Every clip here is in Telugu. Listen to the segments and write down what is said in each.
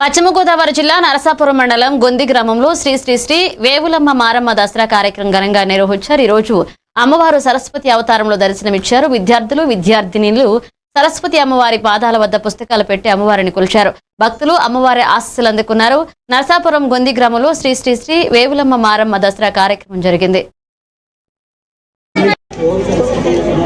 పశ్చిమ గోదావరి జిల్లా నరసాపురం మండలం గొంది గ్రామంలో శ్రీ శ్రీ శ్రీ వేవులమ్మ మారమ్మ దసరా కార్యక్రమం ఘనంగా నిర్వహించారు. ఈ రోజు అమ్మవారు సరస్వతి అవతారంలో దర్శనమిచ్చారు. విద్యార్థులు విద్యార్థినిలు సరస్వతి అమ్మవారి పాదాల వద్ద పుస్తకాలు పెట్టి అమ్మవారిని కొలిచారు. భక్తులు అమ్మవారి ఆస్తులు అందుకున్నారు. నరసాపురం గొంది గ్రామంలో శ్రీ శ్రీ శ్రీ వేవులమ్మ మారమ్మ దసరా కార్యక్రమం జరిగింది.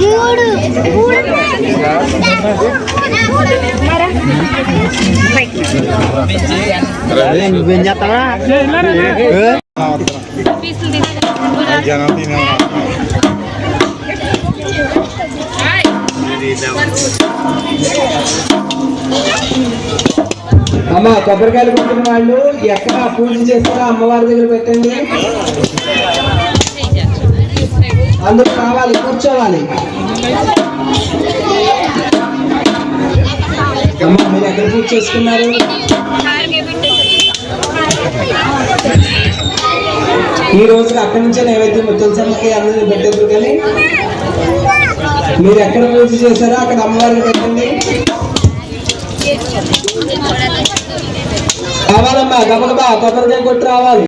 మూడు. నువ్వేం చేస్తావా జనం తినే అమ్మ కొబ్బరికాయలు కొట్టిన వాళ్ళు ఎక్కడ పూజ చేస్తారో అమ్మవారి దగ్గర పెట్టండి అందరూ కావాలి కూర్చోవాలి. మీరు ఎక్కడ పూజ చేసుకున్నారు ఈ రోజు అక్కడి నుంచే నైవేద్యం తులసమ్మకి అందరూ పెట్టేద్దరు కానీ మీరు ఎక్కడ పూజ చేశారో అక్కడ అమ్మవారికి పెట్టండి. కావాలమ్మా గబగబా కొబ్బరికాయ కొట్టి రావాలి.